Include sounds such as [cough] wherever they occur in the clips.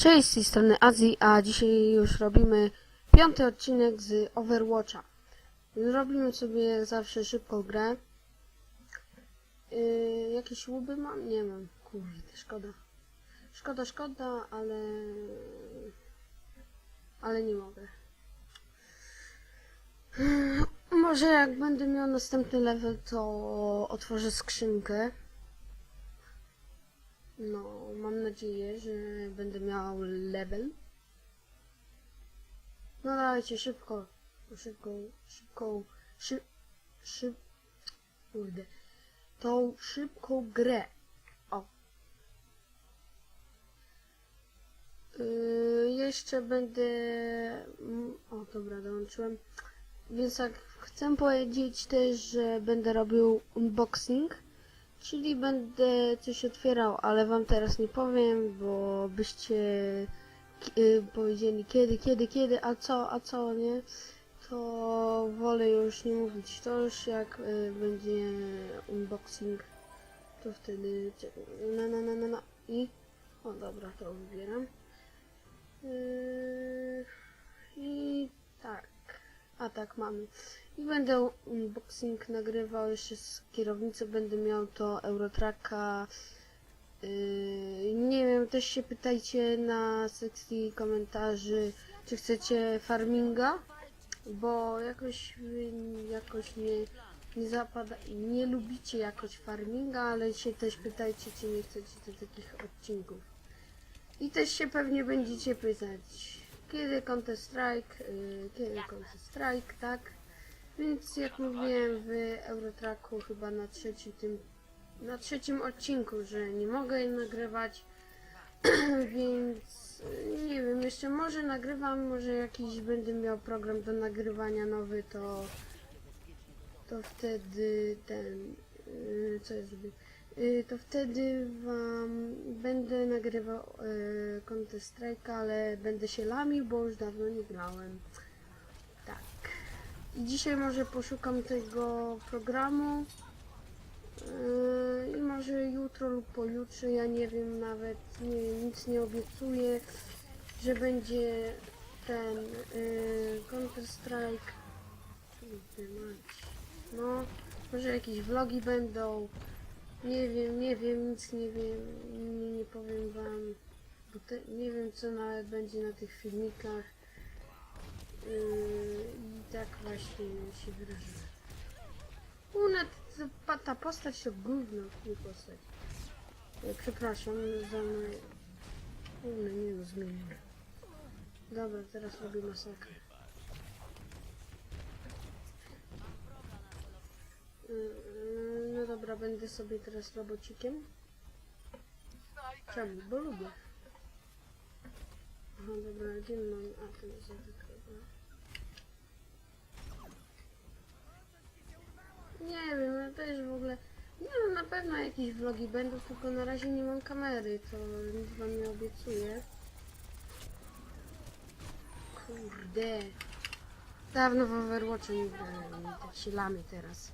Cześć, z tej strony Azji, a dzisiaj już robimy piąty odcinek z Overwatcha. Zrobimy sobie zawsze szybką grę. Yy, jakieś łuby mam? Nie mam. Kurde, szkoda. Szkoda, szkoda, ale... Ale nie mogę. Yy, Może jak będę miał następny level, to otworzę skrzynkę. No, mam nadzieję, że będę miał level. No dajcie szybko, szybką, szybką, szyb, szyb, kurde, tą szybką grę. O. Yy, jeszcze będę, o dobra, dołączyłem. Więc tak, chcę powiedzieć też, że będę robił unboxing. Czyli będę coś otwierał, ale wam teraz nie powiem, bo byście y, powiedzieli kiedy, kiedy, kiedy, a co, a co, nie? To wolę już nie mówić. To już jak y, będzie unboxing, to wtedy na, na, na, na, na i o dobra, to wybieram. Yy, I tak. A tak, mamy. Będę unboxing nagrywał jeszcze z kierownicy, będę miał to Eurotracka. Yy, nie wiem, też się pytajcie na sekcji komentarzy, czy chcecie farminga, bo jakoś jakoś nie, nie zapada, nie lubicie jakoś farminga, ale się też pytajcie, czy nie chcecie do takich odcinków. I też się pewnie będziecie pytać, kiedy Counter Strike, yy, kiedy Counter Strike, tak? Więc jak mówiłem w Eurotracku chyba na trzecim tym, na trzecim odcinku, że nie mogę nagrywać, [clears throat] więc yy, nie wiem, jeszcze może nagrywam, może jakiś będę miał program do nagrywania nowy, to to wtedy ten, yy, co ja zrobię? Yy, to wtedy wam będę nagrywał yy, Counter Strike, ale będę się lamił, bo już dawno nie grałem. Tak. I dzisiaj może poszukam tego programu. Yy, I może jutro lub pojutrze, ja nie wiem nawet, nie, nic nie obiecuję, że będzie ten yy, Counter Strike. No, może jakieś vlogi będą. Nie wiem, nie wiem, nic nie wiem, nie, nie powiem wam, bo te, nie wiem co nawet będzie na tych filmikach. Yy, tak właśnie się wyrażę. Una, ta, ta postać to gówno, nie postać. E, Przepraszam za moje... Una, nie no, zmienię. Dobra, teraz robię masakrę. Yy, No dobra, będę sobie teraz robocikiem. Czemu? Bo lubię. Aha, dobra, gdzie mam? A, to jest zatek, dobra. Nie wiem, ja też w ogóle... Nie wiem, na pewno jakieś vlogi będą, tylko na razie nie mam kamery, to nic wam nie obiecuję. Kurde. Dawno w Overwatchu nie grałem, tak się lamy teraz.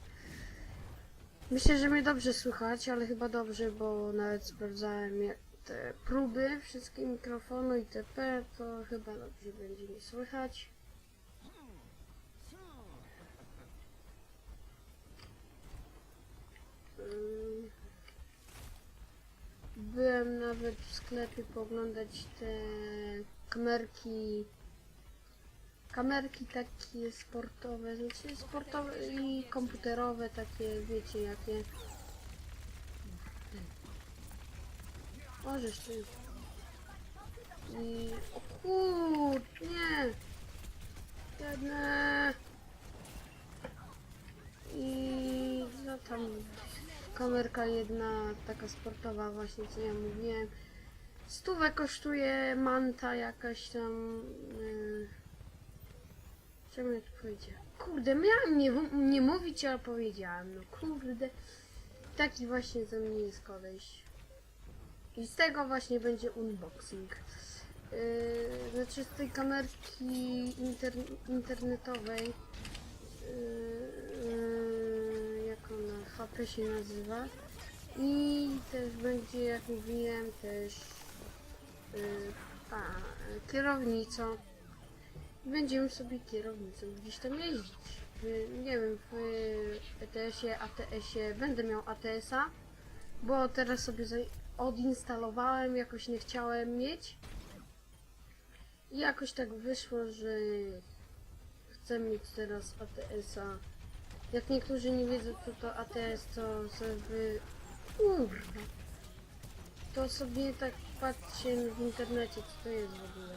Myślę, że mnie dobrze słychać, ale chyba dobrze, bo nawet sprawdzałem te próby, wszystkie mikrofonu i TP, to chyba dobrze będzie mnie słychać. Byłem nawet w sklepie pooglądać te kamerki kamerki takie sportowe, znaczy sportowe i komputerowe takie, wiecie jakie. Możesz ty. I... O kur... nie! Jedne... I... no tam... Kamerka jedna, taka sportowa właśnie, co ja mówiłem. Stówę kosztuje manta jakaś tam... Yy... Czemu ja to powiedziałem? Kurde, miałem nie, nie mówić, ale powiedziałem. No kurde. Taki właśnie ze mnie jest koleś. I z tego właśnie będzie unboxing. Yy, znaczy z tej kamerki inter, internetowej. Yy, yy? HP się nazywa. I też będzie, jak mówiłem, też yy, kierownicą. Będziemy sobie kierownicą gdzieś tam jeździć. W, nie wiem, w ETS-ie, ATS-ie będę miał ATS-a, bo teraz sobie odinstalowałem, jakoś nie chciałem mieć. I jakoś tak wyszło, że chcę mieć teraz ATS-a. Jak niektórzy nie wiedzą co to ATS, to sobie... Kurwa. To sobie tak patrzcie w internecie, co to jest w ogóle.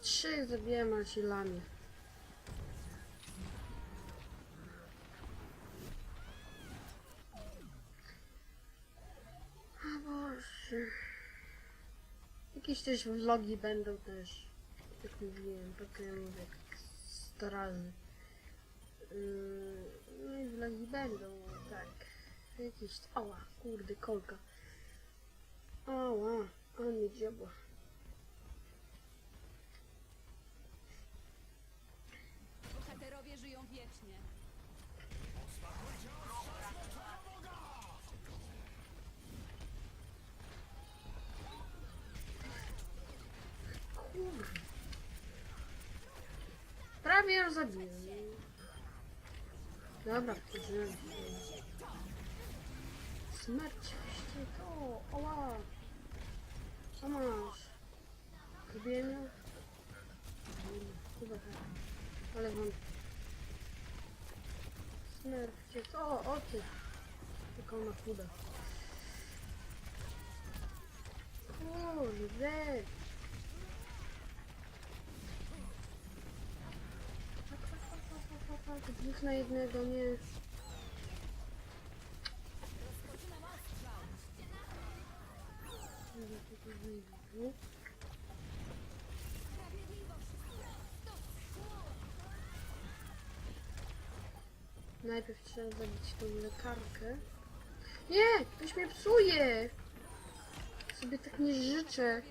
Trzy się lamię. O Boże. Jakieś też vlogi będą też. Jak mówiłem, ja mówię 100 razy. Yy, No i vlogi będą, tak. Jakieś... Ała, kurde, kolka. Ała, a nie dziobła. Bohaterowie żyją wiecznie. Kurde. Prawie ją zabiłem. Dobra, przeżyłem. Smerć to, oła. Co masz? Ją? Chyba tak. Ale wam... Smercie to, o ty. Tylko ona chuda. Kurde. Dwóch na jednego, nie. Najpierw trzeba zabić tą lekarkę. Nie! Ktoś mnie psuje! Sobie tak nie życzę.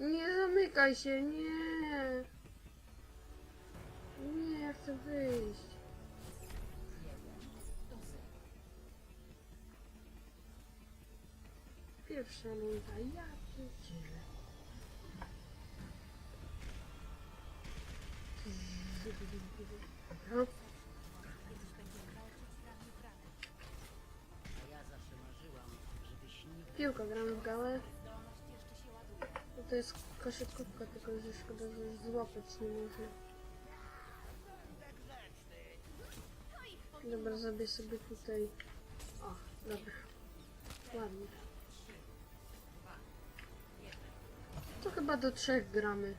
Nie zamykaj się, nie. Nie, ja chcę wyjść. Pierwsza runda, ja pierdzielę. Piłka, gramy w gałę. To jest koszytkówka, tylko że szkoda, że złapać nie można. Dobra, zrobię sobie tutaj... O, dobra. Ładnie. To chyba do trzech gramy.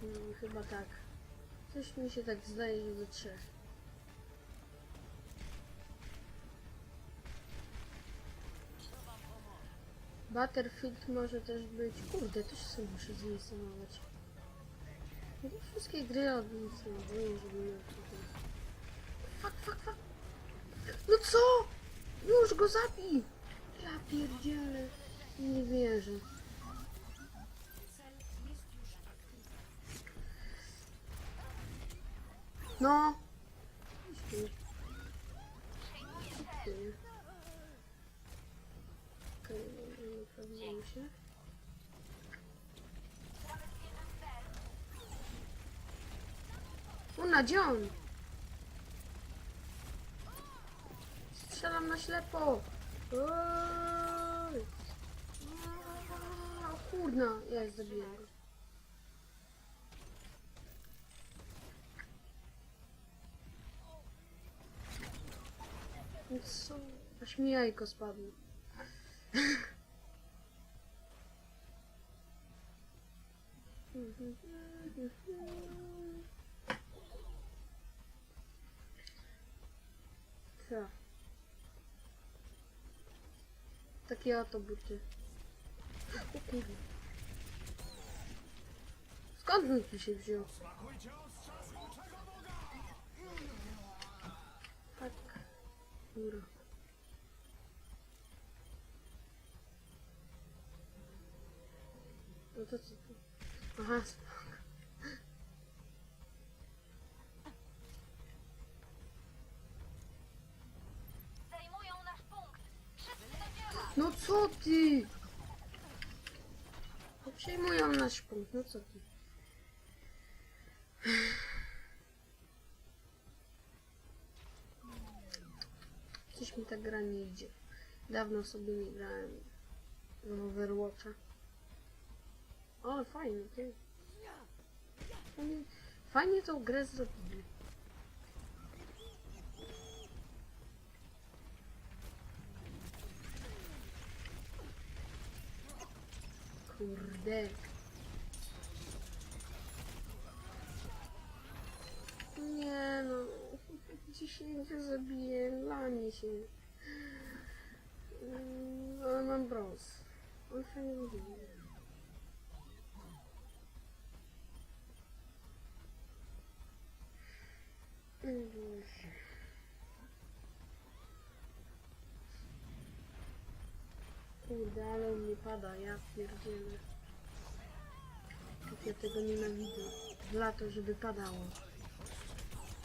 Hmm, chyba tak. Coś mi się tak zdaje, że do trzech. Battlefield może też być. Kurde, też sobie muszę zainstalować. No wszystkie gry odinstalowuję, żeby miał tutaj. Fuck, fuck, fuck. No co? Już go zabij! Ja pierdzielę. Nie wierzę. No. Okej, okay, się. Una, gdzie on? Strzelam na ślepo. Oj. O kurna, ja zabiję go. No Co? Aż mi jajko spadło. Co? Takie oto buty. O kurde. Skąd on tu się wziął? Tak. Góra. No to co tu? Aha, spoko. Zajmują nasz punkt. Wszyscy do dzieła. No co ty? No Przejmują nasz punkt, no co ty? Coś mi ta gra nie idzie. Dawno sobie nie grałem w Overwatcha. Ale fajnie, ty. Fajnie, fajnie tą grę zrobili. Kurde. Nie no. Dziesięciu zabiję, lanie się. Mm, Ale mam brąz. On fajnie wygląda. Kurde, ale on nie pada, ja pierdzielę. Jak ja tego nienawidzę. W lato, żeby padało.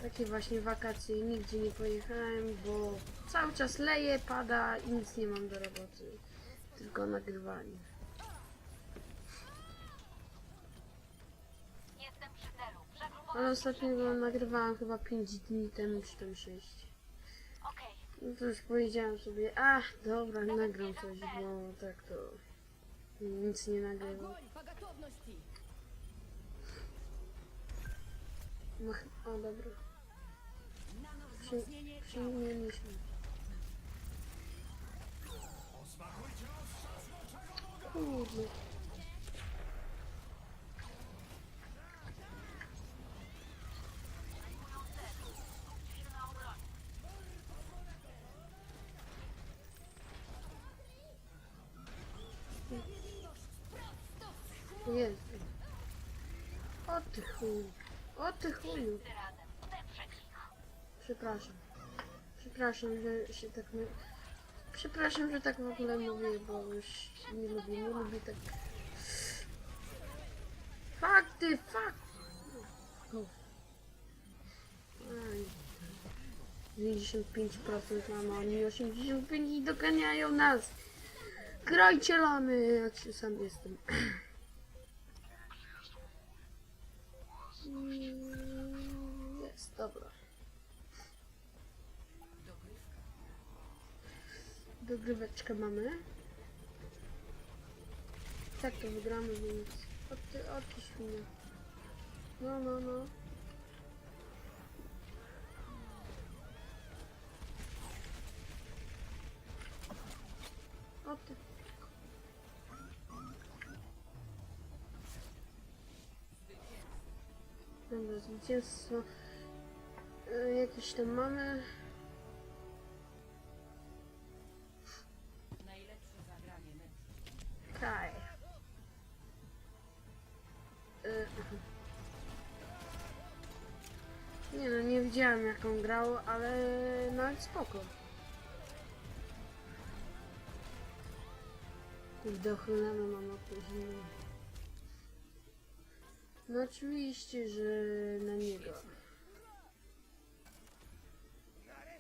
Takie właśnie wakacje, nigdzie nie pojechałem, bo cały czas leje, pada i nic nie mam do roboty, tylko nagrywanie. Ale ostatnio go nagrywałam chyba 5 dni temu, czy tam 6. No to już powiedziałem sobie, ach, dobra, nagram coś, bo tak to nic nie nagrywam. No, o, dobra. Ши... Ши... Куда? Нет. Вот ты хуй. Вот ты хуй. Przepraszam. Przepraszam, że się tak my... Przepraszam, że tak w ogóle mówię, bo już nie lubię, nie lubię tak... Fakty, fakt! O. Aj. 95% mam, a oni 85 i doganiają nas! Grajcie lamy, jak się sam jestem. Dogryweczkę mamy. Tak to wygramy, więc... O ty, o ty świnie. No, no, no. O ty. Dobra, zwycięstwo. E, Jakieś tam mamy. Widziałem jak on grał, ale nawet spoko. Kurde, ochylamy mam opóźnienie. No oczywiście, że na niego.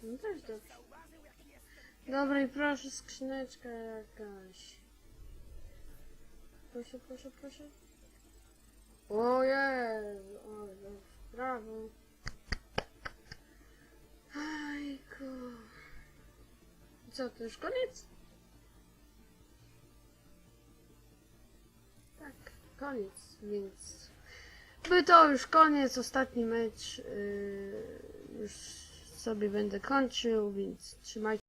No też dobrze. Dobra i proszę, skrzyneczka jakaś. Proszę, proszę, proszę. Ojej, oj, dobrze, brawo. Ajku. Co, to już koniec? Tak, koniec, więc... By to już koniec, ostatni mecz. Yy, już sobie będę kończył, więc trzymajcie